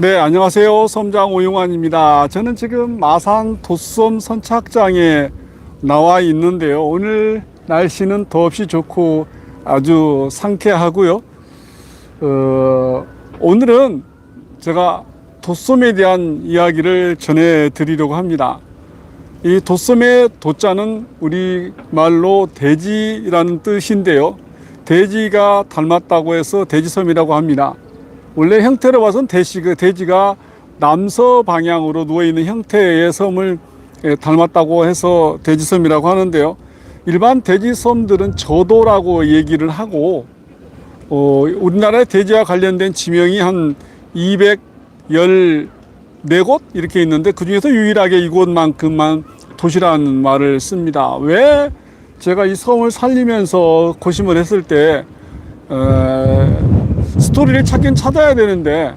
네, 안녕하세요. 섬장 오용환입니다. 저는 지금 마산 도섬 선착장에 나와 있는데요. 오늘 날씨는 더없이 좋고 아주 상쾌하고요. 어, 오늘은 제가 도섬에 대한 이야기를 전해 드리려고 합니다. 이 도섬의 도자는 우리 말로 돼지라는 뜻인데요. 돼지가 닮았다고 해서 돼지섬이라고 합니다. 원래 형태로 돼지, 그 돼지가 남서 방향으로 누워 있는 형태의 섬을 예, 닮았다고 해서 돼지섬이라고 하는데요. 일반 돼지섬들은 저도라고 얘기를 하고 어, 우리나라의 돼지와 관련된 지명이 한 214곳 이렇게 있는데 그 중에서 유일하게 이곳만큼만 도시라는 말을 씁니다. 왜 제가 이 섬을 살리면서 고심을 했을 때 어, 스토리를 찾긴 찾아야 되는데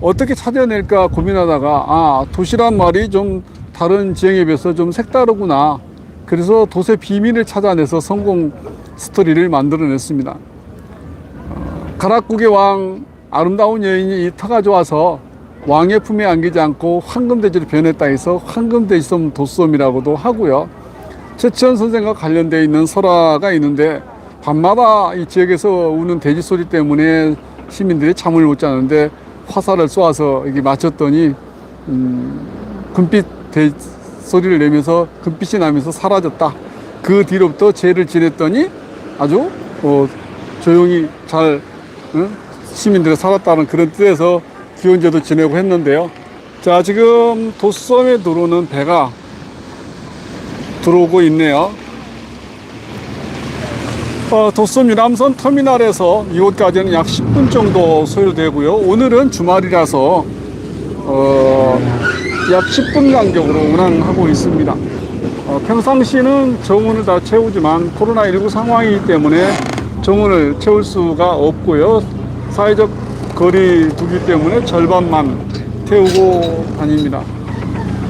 어떻게 찾아낼까 고민하다가 아 도시란 말이 좀 다른 지형에 비해서 좀 색다르구나. 그래서 도시의 비밀을 찾아내서 성공 스토리를 만들어냈습니다. 어, 가락국의 왕 아름다운 여인이 이 터가 좋아서 왕의 품에 안기지 않고 황금돼지로 변했다 해서 황금돼지섬 도섬이라고도 하고요. 최치원 선생과 관련되어 있는 설화가 있는데 밤마다 이 지역에서 우는 돼지 소리 때문에 시민들이 잠을 못 자는데 화살을 쏘아서 이게 맞췄더니 음, 금빛 돼 소리를 내면서 금빛이 나면서 사라졌다. 그 뒤로부터 죄를 지냈더니 아주 어, 조용히 잘 응? 시민들이 살았다는 그런 뜻에서 기원제도 지내고 했는데요. 자 지금 도섬에 들어오는 배가 들어오고 있네요. 어, 도섬 유람선 터미널에서 이곳까지는 약 10분 정도 소요되고요. 오늘은 주말이라서 어, 약 10분 간격으로 운항하고 있습니다. 어, 평상시는 정원을 다 채우지만 코로나19 상황이기 때문에 정원을 채울 수가 없고요. 사회적 거리 두기 때문에 절반만 태우고 다닙니다.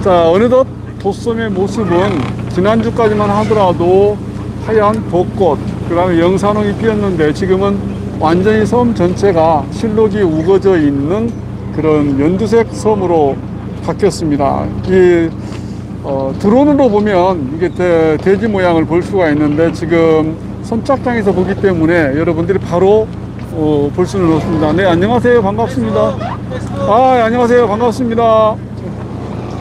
자, 어느덧 도섬의 모습은 지난주까지만 하더라도 하얀 벚꽃, 그 다음에 영산홍이 피었는데 지금은 완전히 섬 전체가 실록이 우거져 있는 그런 연두색 섬으로 바뀌었습니다. 이 어, 드론으로 보면 이게 돼, 돼지 모양을 볼 수가 있는데 지금 선착장에서 보기 때문에 여러분들이 바로 어, 볼 수는 없습니다. 네, 안녕하세요. 반갑습니다. 아, 예, 안녕하세요. 반갑습니다.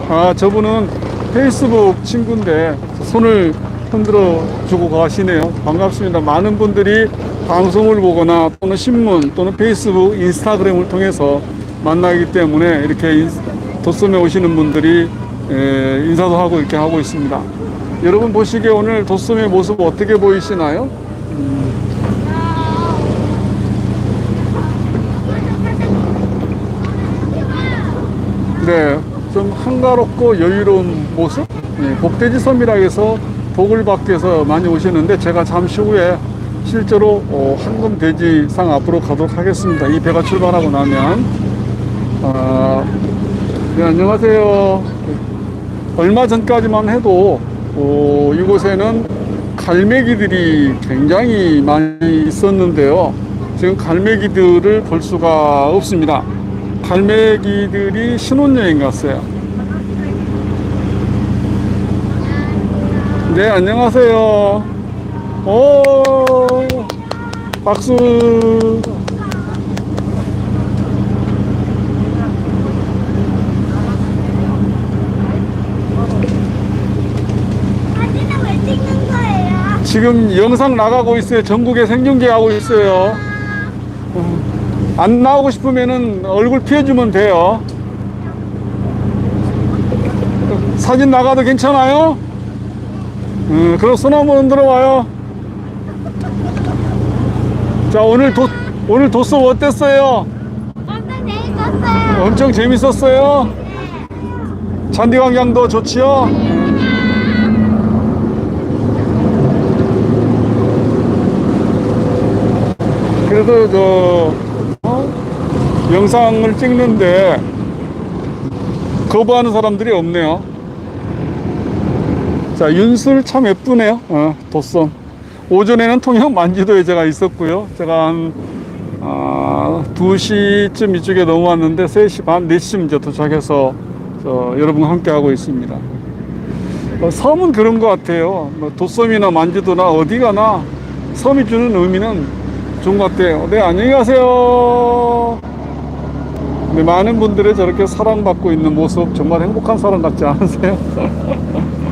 아, 저분은 페이스북 친구인데 손을 흔들어 주고 가시네요. 반갑습니다. 많은 분들이 방송을 보거나 또는 신문 또는 페이스북, 인스타그램을 통해서 만나기 때문에 이렇게 인- 도섬에 오시는 분들이 에, 인사도 하고 이렇게 하고 있습니다. 여러분 보시기에 오늘 도섬의 모습 어떻게 보이시나요? 네, 좀 한가롭고 여유로운 모습? 네, 복돼지 섬이라 해서 위해서 많이 오시는데 제가 잠시 후에 실제로 어, 황금돼지상 앞으로 가도록 하겠습니다. 이 배가 출발하고 나면. 아, 네, 안녕하세요. 얼마 전까지만 해도 어, 이곳에는 갈매기들이 굉장히 많이 있었는데요. 지금 갈매기들을 볼 수가 없습니다. 갈매기들이 신혼여행 갔어요. 네, 안녕하세요. 오, 박수. 지금 영상 나가고 있어요. 전국에 생중계 하고 있어요. 어, 안 나오고 싶으면은 얼굴 피해주면 돼요. 사진 나가도 괜찮아요? 음, 그럼 손 한 번 흔들어 봐요. 자, 오늘 도, 오늘 도서 어땠어요? 엄청 재밌었어요. 엄청 재밌었어요? 잔디광장도 좋지요? 그래도 저 어? 영상을 찍는데 거부하는 사람들이 없네요. 자 윤술 참 예쁘네요. 어, 도섬. 오전에는 통영 만지도에 제가 있었고요. 제가 한 아, 2시쯤 이쪽에 넘어왔는데 3시 반, 4시쯤 이제 도착해서 저, 여러분과 함께 하고 있습니다. 어, 섬은 그런 것 같아요. 뭐 도섬이나 만지도나 어디 가나 섬이 주는 의미는 좋은 것 같아요. 네, 안녕히 가세요. 네, 많은 분들의 저렇게 사랑받고 있는 모습 정말 행복한 사람 같지 않으세요?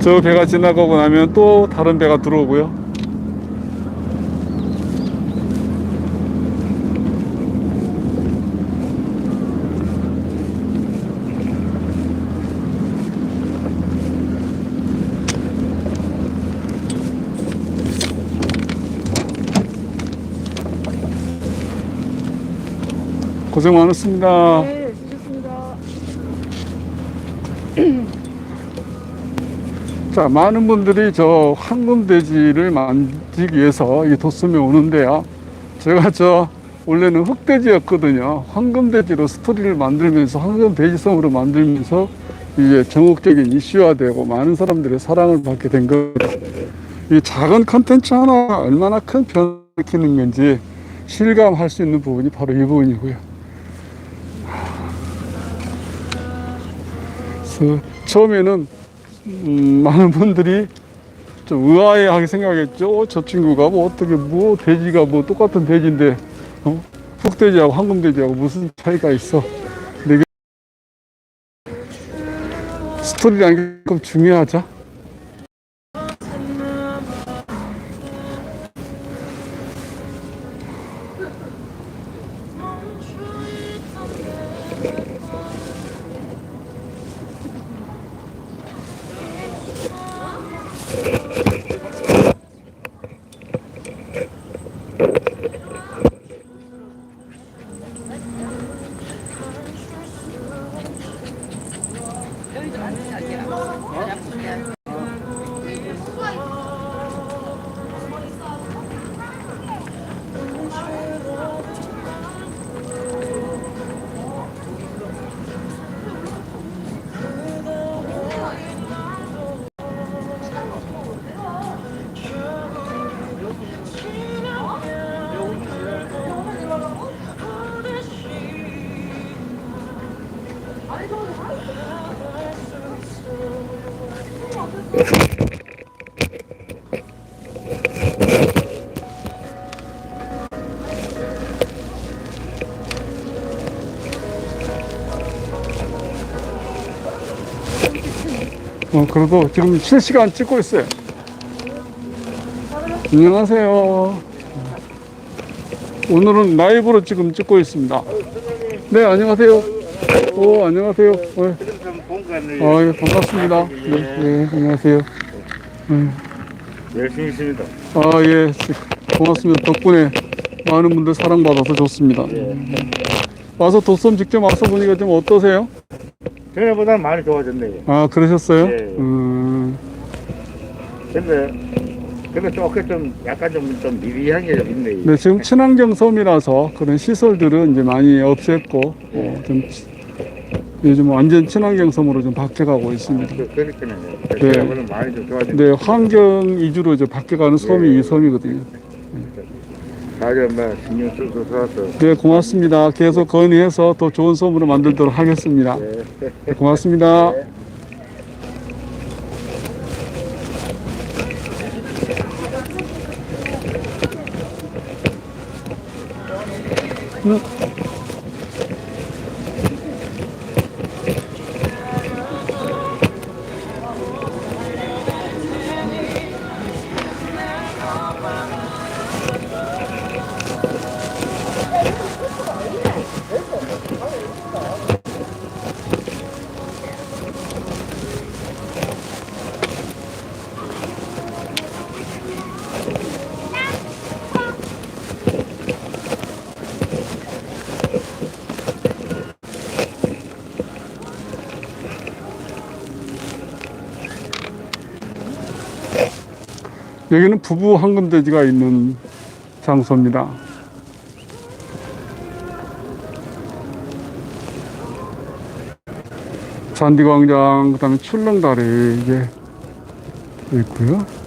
저 배가 지나가고 나면 또 다른 배가 들어오고요. 고생 많았습니다. 네. 자, 많은 분들이 저 황금돼지를 만지기 위해서 이 도섬에 오는데요. 제가 저 원래는 흑돼지였거든요. 황금돼지로 스토리를 만들면서 황금돼지섬으로 만들면서 이게 전국적인 이슈화되고 많은 사람들의 사랑을 받게 된 거예요. 이 작은 컨텐츠 하나가 얼마나 큰 변화를 일으키는 건지 실감할 수 있는 부분이 바로 이 부분이고요. 처음에는 음, 많은 분들이 좀 의아해하게 생각했죠. 어, 저 친구가 뭐 어떻게 뭐 돼지가 뭐 똑같은 돼지인데 어? 흑돼지하고 황금돼지하고 무슨 차이가 있어? 이게 스토리라는 게 좀 중요하죠. 어, 그래도 지금 실시간 찍고 있어요. 안녕하세요. 오늘은 라이브로 지금 찍고 있습니다. 네, 안녕하세요. 오, 안녕하세요. 어, 아, 예, 반갑습니다. 네, 네, 안녕하세요. 네. 열심히 있습니다. 아, 예, 고맙습니다. 덕분에 많은 분들 사랑받아서 좋습니다. 와서 도섬 직접 와서 보니까 좀 어떠세요? 전에보다 많이 좋아졌네요. 아, 그러셨어요? 예. 음, 근데, 근데 조금 좀, 약간 좀, 좀 미비한 게 좀 있네요. 네, 지금 친환경 섬이라서 그런 시설들은 이제 많이 없앴고, 어, 좀, 요즘 완전 친환경 섬으로 좀 바뀌어가고 있습니다. 그, 그렇겠네요. 네. 전에보다 많이 좀 좋아졌네요. 네, 환경 위주로 이제 바뀌어가는 섬이 예. 이 섬이거든요. 네, 고맙습니다. 계속 건의해서 더 좋은 섬으로 만들도록 하겠습니다. 예. 네, 고맙습니다. 음. 여기는 부부 황금돼지가 있는 장소입니다. 잔디광장, 그 다음에 출렁다리, 이게 있고요.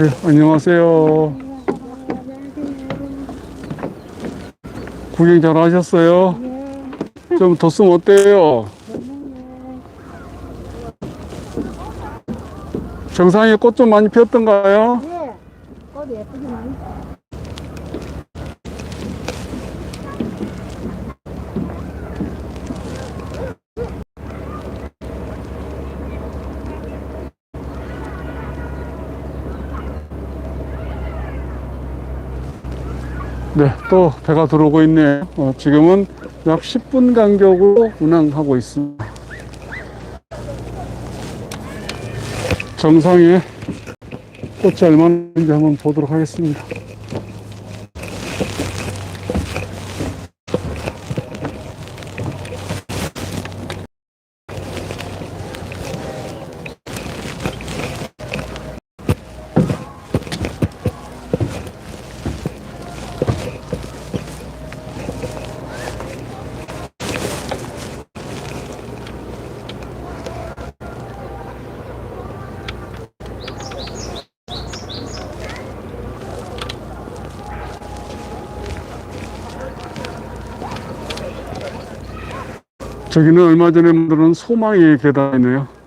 아유, 안녕하세요. 구경 잘 하셨어요? 좀 뒀으면 어때요? 정상에 꽃 좀 많이 피었던가요? 네. 꽃 예쁘게 많이. 네, 또 배가 들어오고 있네요. 어, 지금은 약 10분 간격으로 운항하고 있습니다. 정상에 꽃이 얼마나 있는지 한번 보도록 하겠습니다. 저기는 얼마 전에 만든 소망의 계단이네요.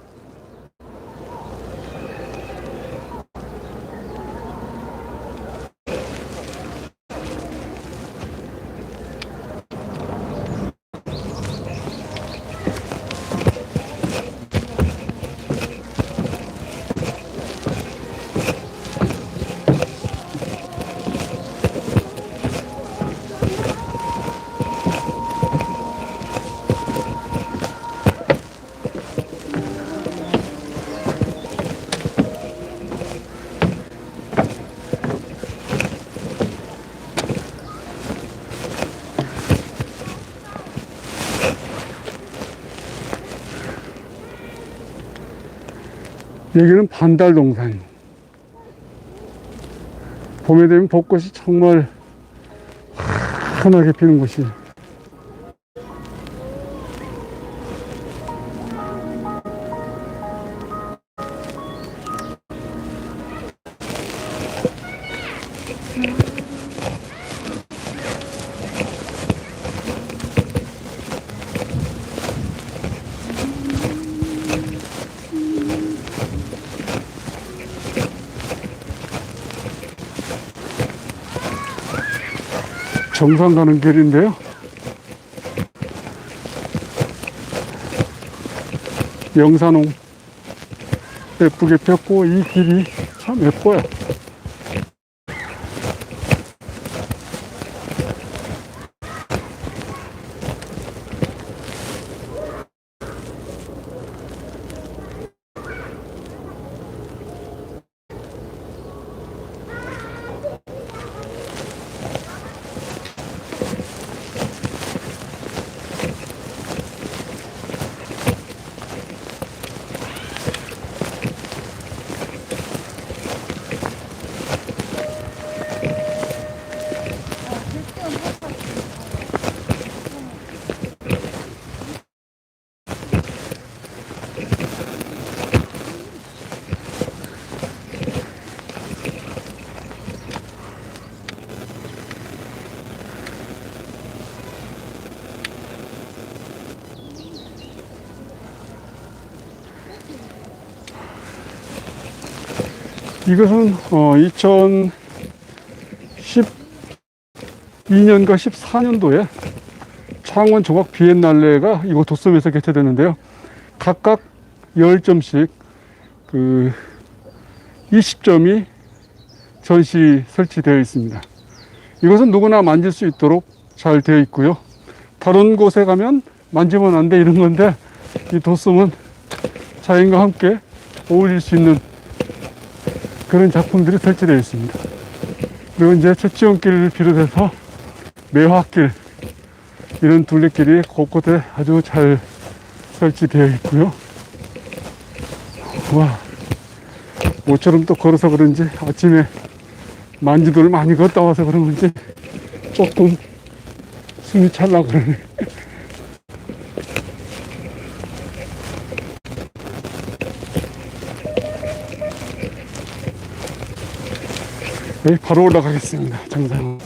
여기는 반달 동산. 봄에 되면 벚꽃이 정말 환하게 피는 곳이. 정상 가는 길인데요. 영산홍 예쁘게 폈고 이 길이 참 예뻐요. 이것은 어, 2012년과 14년도에 창원 조각 비엔날레가 이곳 도섬에서 개최되는데요. 각각 10점씩 그 20점이 전시 설치되어 있습니다. 이것은 누구나 만질 수 있도록 잘 되어 있고요. 다른 곳에 가면 만지면 안 돼 이런 건데 이 도섬은 자연과 함께 어울릴 수 있는 그런 작품들이 설치되어 있습니다. 그리고 이제 채치원길을 비롯해서 매화길 이런 둘레길이 곳곳에 아주 잘 설치되어 있고요. 와, 모처럼 또 걸어서 그런지 아침에 만지도를 많이 걷다 와서 그런 건지 조금 숨이 찰라 그러네. 네, 바로 올라가겠습니다. 정상.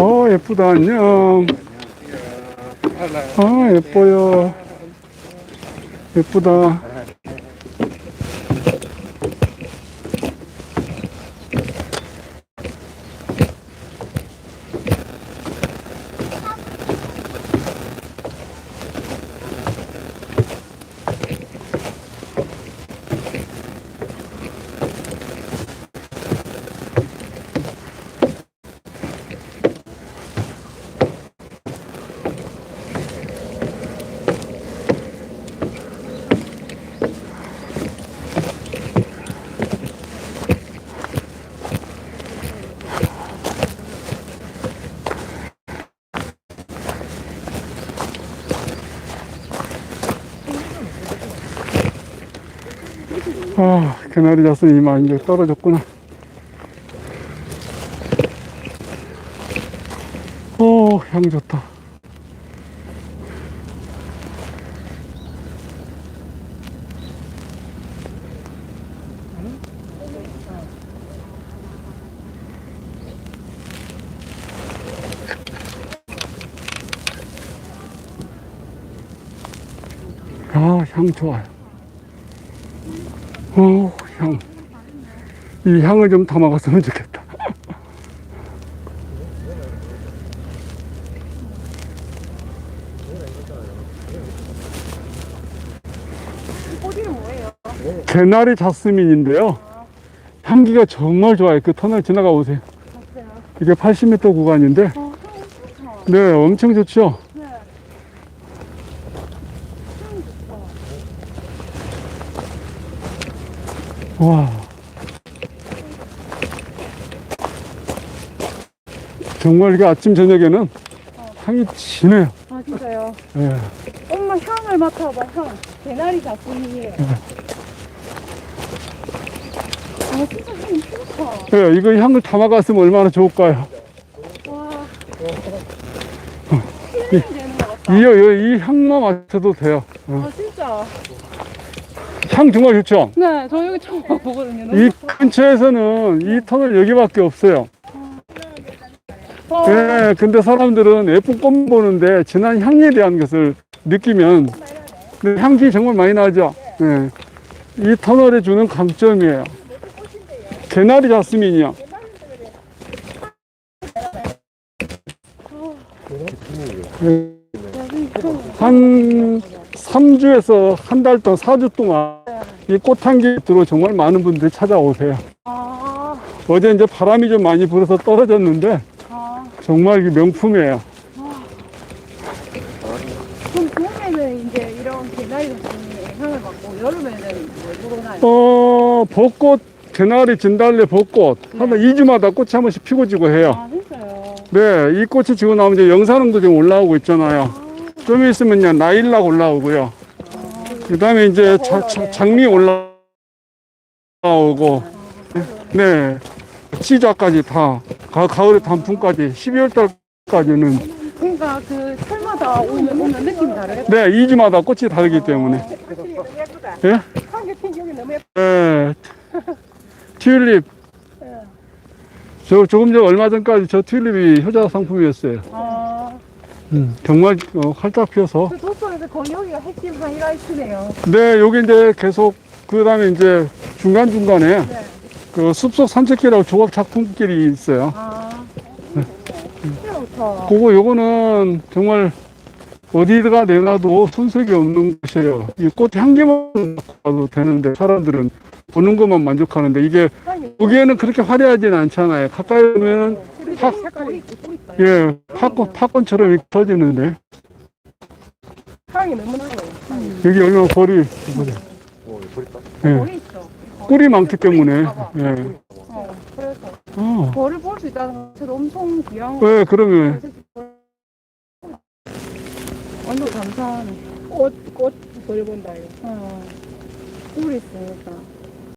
어, 예쁘다. 안녕. 아, 예뻐요. 예쁘다. 아, 개나리 잣은 이만 이제 떨어졌구나. 오, 향 좋다. 아, 향 좋아요. 오, 향. 이 향을 좀 담아갔으면 좋겠다. 꼬리는 뭐예요? 개나리 자스민인데요. 향기가 정말 좋아요. 그 터널 지나가 보세요. 이게 80m 구간인데, 어. 네, 엄청 좋죠? 네. 향 좋다. 와. 정말 이게 아침, 저녁에는 향이 진해요. 아, 진짜요? 예. 엄마 향을 맡아봐, 향. 개나리 작품이에요. 아, 진짜 향이 좋다. 예, 이거 향을 담아갔으면 얼마나 좋을까요? 와. 힐링 되는 것 같다. 이, 이, 이 향만 맡아도 돼요. 어. 아, 진짜. 향 정말 좋죠? 네, 저 여기 처음 와보거든요. 너무 이. 근처에서는 이 터널 여기밖에 없어요. 어, 예, 근데 사람들은 예쁜 꽃 보는데 진한 향에 대한 것을 느끼면 근데 향기 정말 많이 나죠. 예. 이 터널에 주는 강점이에요. 개나리 자스민이요. 예, 한 3주에서 한 달 동안, 4주 동안 이 꽃향기 들어 정말 많은 분들이 찾아오세요. 아, 어제 이제 바람이 좀 많이 불어서 떨어졌는데 아, 정말 명품이에요. 그럼 봄에는 이제 이런 개나리 영향을 받고 여름에는 왜 그러나요? 어, 벚꽃, 개나리, 진달래, 벚꽃. 하면 2주마다 꽃이 한 번씩 피고 지고 해요. 아, 진짜요? 네, 이 꽃이 지고 나면 이제 영산홍도 지금 올라오고 있잖아요. 좀 있으면 이제 나일락 올라오고요. 그 다음에 이제 자- 자- 장미 올라오고, 네, 시자까지 다, 가, 가을의 단풍까지 12월 달까지는, 그러니까 그 철마다 오면, 오면 느낌이 다르겠다. 네, 2주마다 꽃이 다르기 때문에. 예? 너무. 네. 튤립. 저, 조금 전 얼마 전까지 저 튤립이 효자 상품이었어요. 아, 음, 정말 어, 활짝 피어서. 그 도서에서 거의 여기가 핵심 하이라이트네요. 네, 여기 이제 계속, 그 다음에 이제 중간 중간에 네. 그 숲속 산책길하고 조각 작품길이 있어요. 아, 진짜 좋다. 그거, 요거는 정말 어디다가 내놔도 손색이 없는 곳이에요. 이 꽃 향기만 맡아도 되는데 사람들은 보는 것만 만족하는데 이게 보기에는 그렇게 화려하진 않잖아요. 가까이 오면 파, 있다. 예, 팝콘처럼 이렇게 터지는데. 여기 얼마나 벌이? 예, 있어. 꿀이 많기 때문에 예. 어, 그래서 어. 벌을 볼 수 있다는 것 자체도 엄청 귀한 거. 네, 그러면 완전 감사하네. 꽃, 꽃, 벌 본다, 이거. 어. 꿀이 있으니까.